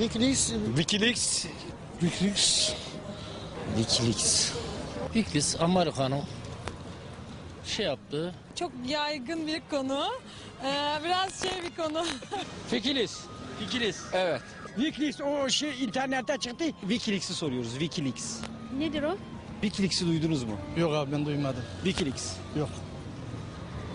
Wikileaks, Wikileaks. Wikileaks. Wikileaks. Wikileaks Amerikan'ın şey yaptığı Çok yaygın bir konu. Ee, biraz şey bir konu. Wikileaks. Wikileaks. Evet. Wikileaks o şey internette çıktı. Wikileaks'i soruyoruz. Wikileaks. Nedir o? Wikileaks'i duydunuz mu? Yok abi ben duymadım. Wikileaks. Yok.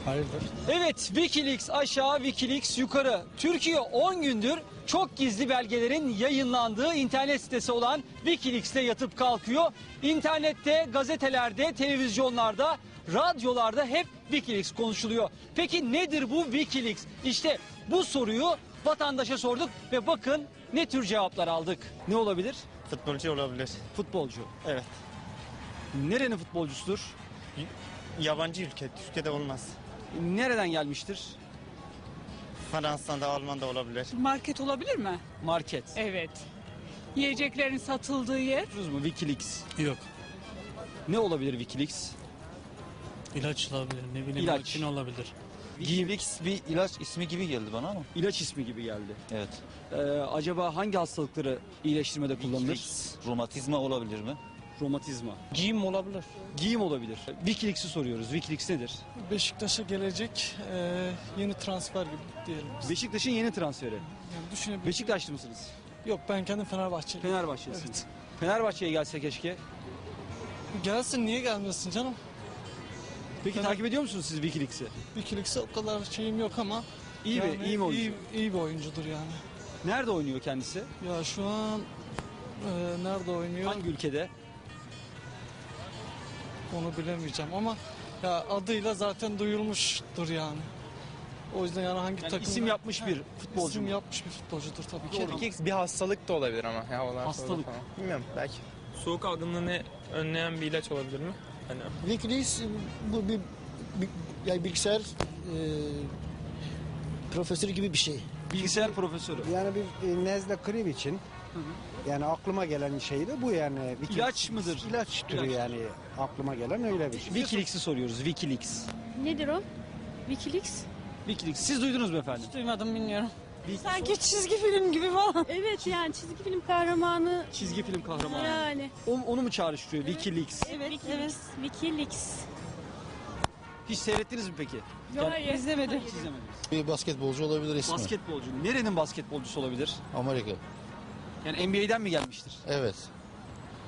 Hayırdır? Evet Wikileaks aşağı Wikileaks yukarı. Türkiye 10 gündür çok gizli belgelerin yayınlandığı internet sitesi olan Wikileaks'te yatıp kalkıyor. İnternette, gazetelerde, televizyonlarda, radyolarda hep Wikileaks konuşuluyor. Peki nedir bu Wikileaks? İşte bu soruyu vatandaşa sorduk ve bakın ne tür cevaplar aldık. Ne olabilir? Futbolcu olabilir. Futbolcu. Evet. Nerenin futbolcusudur? Yabancı ülke, Türkiye'de olmaz. Nereden gelmiştir? Fransa'da, Alman'da olabilir. Market olabilir mi? Market. Evet. Yiyeceklerin satıldığı yer. Duydunuz mu Wikileaks? Yok. Ne olabilir Wikileaks? İlaç olabilir. Ne bileyim İlaç. makine olabilir. Wikileaks bir ilaç ismi gibi geldi bana ama. İlaç ismi gibi geldi. Evet. Ee, acaba hangi hastalıkları iyileştirmede kullanılır? Wikileaks. Romatizma olabilir mi? Romatizma. giyim olabilir. Giyim olabilir. Wikileaks'i soruyoruz. Wikileaks nedir? Beşiktaş'a gelecek e, yeni transfer gibi diyelim. biz. Beşiktaş'ın yeni transferi. Yani düşünebilir. Beşiktaşlı mısınız? Yok ben kendim Fenerbahçeliyim. Fenerbahçelisiniz. Evet. Fenerbahçe'ye gelse keşke. Gelsin niye gelmesin canım? Peki Fener- takip ediyor musunuz siz Wikileaks'i? Wikileaks'e o kadar şeyim yok ama İyi yani mi? İyi mi oyuncu? iyi, iyi bir oyuncudur yani. Nerede oynuyor kendisi? Ya şu an e, nerede oynuyor Hangi ülkede? Onu bilemeyeceğim ama ya adıyla zaten duyulmuştur yani. O yüzden yani hangi Yani takım isim yapmış bir futbolcu isim mu? yapmış bir futbolcudur tabii ki. Wikileaks bir hastalık da olabilir ama. Ya sonra Hastalık. falan. Bilmiyorum belki. Soğuk algınlığını önleyen bir ilaç olabilir mi? Hani Wikileaks bu bir, bir yani bilgisayar e, profesörü gibi bir şey. Bilgisayar profesörü. Yani bir e, nezle grip için yani aklıma gelen şey de bu yani. Wiki- İlaç mıdır? İlaç türü İlaç. yani aklıma gelen öyle bir şey. Wikileaks'i soruyoruz. Wikileaks. Nedir o? Wikileaks? Wikileaks. Siz duydunuz mu efendim? Duymadım bilmiyorum. Sanki çizgi film gibi falan. Evet yani çizgi film kahramanı Çizgi film kahramanı. yani. O- onu mu çağrıştırıyor Wikileaks? Evet, evet. Wikileaks. Hiç seyrettiniz mi peki? Yok, hayır. İzlemedim. Hiç izlemediniz. Bir basketbolcu olabilir ismi. Basketbolcu. Nerenin basketbolcusu olabilir? Amerika. Yani NBA'den mi gelmiştir? Evet.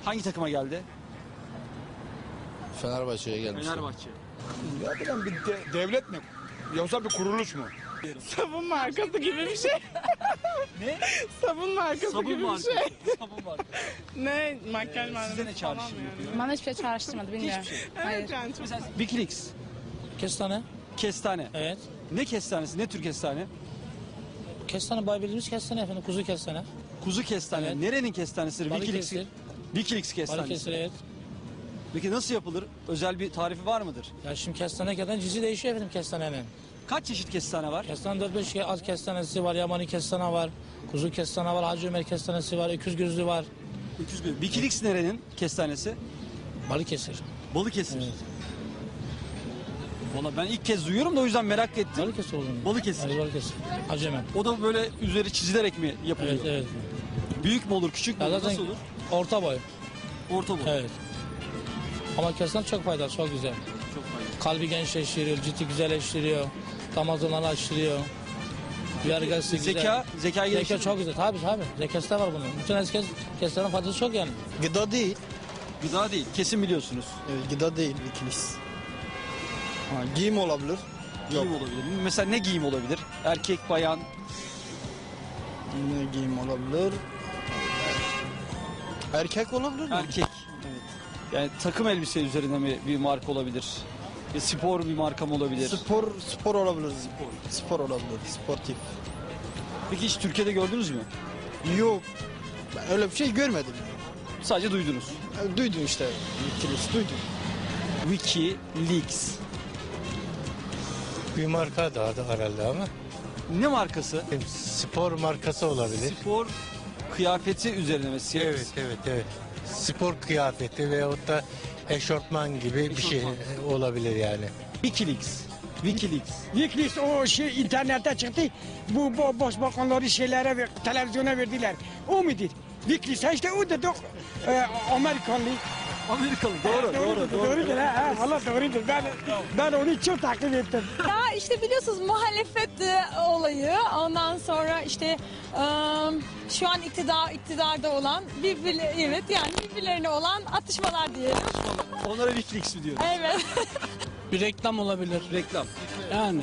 Hangi takıma geldi? Fenerbahçe'ye gelmiş. Fenerbahçe. bir devlet mi? Yoksa bir kuruluş mu? Sabun markası gibi bir şey. Ne? Sabun markası Sabun gibi bir markası. şey. Sabun markası. Ne makyaj Size malzemesi ne falan çağrıştırıyor? yani. Bana hiçbir şey çağrıştırmadı bilmiyorum. Hiçbir şey. Hayır. Yani çok Mesela Wikileaks. Kestane. Kestane. Evet. Ne kestanesi? Ne tür kestane? Kestane bay bildiğimiz kestane efendim. Kuzu kestane. Kuzu kestane. Evet. Nerenin kestanesidir? Wikileaks. Balıkesir. Wikileaks kestanesi. Balıkesir evet. Peki nasıl yapılır? Özel bir tarifi var mıdır? Ya şimdi kestane kadar cizi değişiyor efendim kestanenin. Kaç çeşit kestane var? Kestane 4-5 şey az kestanesi var, yamani kestane var, kuzu kestane var, Hacı Ömer kestanesi var, öküz gözlü var. Öküz gözü. Wikileaks nerenin kestanesi? Balıkesir. Balıkesir. Evet. Valla ben ilk kez duyuyorum da o yüzden merak ettim. Balıkesir olduğunu. Balıkesir. Evet, Balıkesir. Hacı Ömer. O da böyle üzeri çizilerek mi yapılıyor? Evet evet. Büyük mü olur, küçük mü Ya olur, zaten nasıl olur? orta boy. Orta boy. Evet. Ama kestane çok faydalı, çok güzel. Çok faydalı. Kalbi gençleştiriyor, ciddi güzelleştiriyor, damazlarını açtırıyor. Yargısı güzel. Zeka, zeka Zeka geliştirir. çok güzel. Tabii tabii. Zekası da var bunun. Bütün herkes kestanenin faydası çok yani. Gıda değil. Gıda değil, kesin biliyorsunuz. Evet, gıda değil Wikileaks. Ha, giyim olabilir. Giyim olabilir. Mesela ne giyim olabilir? Erkek, bayan, Ne giyim olabilir? Erkek olabilir mi? erkek. Evet. Yani takım elbise üzerine mi bir marka olabilir? Ya spor bir marka mı olabilir? Spor spor olabilir. Spor. Spor olabilir. Sportif. Peki hiç Türkiye'de gördünüz mü? Yok. Ben öyle bir şey görmedim. Sadece duydunuz. Yani Duydum işte. Wikileaks duydum. Wikileaks. Bir marka da adı herhalde ama Ne markası? spor markası olabilir. Spor kıyafeti üzerine mi? Siyah- Evet evet evet. Spor kıyafeti veyahut da eşortman gibi bir şey olabilir yani. Wikileaks. Wikileaks. Wikileaks o şey internette çıktı. Bu, bu boş bakanları şeylere ver, televizyona verdiler. O mudur? Wikileaks ha işte o da e, Amerikalı. Amerikalı doğru doğru doğru. Doğrudur ha, ha valla doğrudur. Ben, ben onu çok takip ettim. Ya işte biliyorsunuz muhalefet e, olayı. Ondan sonra işte e, şu an iktidar iktidarda olan birbirleri evet yani birbirlerine olan atışmalar diyelim. Onlara Wikileaks mi diyoruz? Evet. Bir reklam olabilir. Reklam. Yani.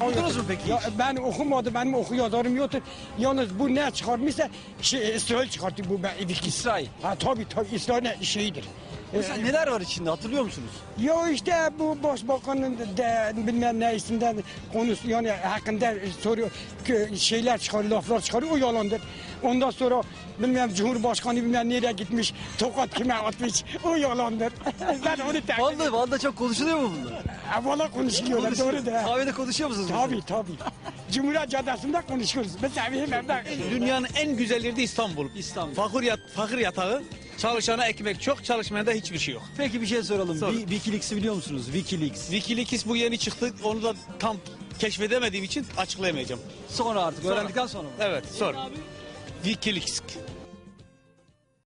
Okudunuz mu peki? Ya, ben okumadım, benim okuyordum yoktu. Yalnız bu ne çıkarmışsa şey, İsrail çıkarttı bu ben. İsrail. Ha tabii tabii İsrail şeyidir. Mesela neler var içinde hatırlıyor musunuz? Ya işte bu başbakanın de bilmem neyisinden konusu yani hakkında soruyor ki şeyler çıkarıyor, laflar çıkarıyor o yalandır. Ondan sonra bilmem Cumhurbaşkanı bilmem nereye gitmiş, tokat kime atmış o yalandır. ben onu takip Van'da, Van'da çok konuşuluyor mu bunlar? Ha, Valla konuşuyorlar doğru da. Kahvede konuşuyor musunuz? Tabii tabii. Cumhuriyet Caddesi'nde konuşuyoruz. Mesela benim evde Dünyanın en güzel yeri de İstanbul. İstanbul. Fakir, yat, fakir yatağı. Çalışana ekmek çok, çalışmayana da hiçbir şey yok. Peki bir şey soralım. Sor. Wi- Wikileaks'i biliyor musunuz? Wikileaks. Wikileaks bu yeni çıktı. Onu da tam keşfedemediğim için açıklayamayacağım. Sonra artık öğrendikten sonra mı? Evet, sor. Wikileaks.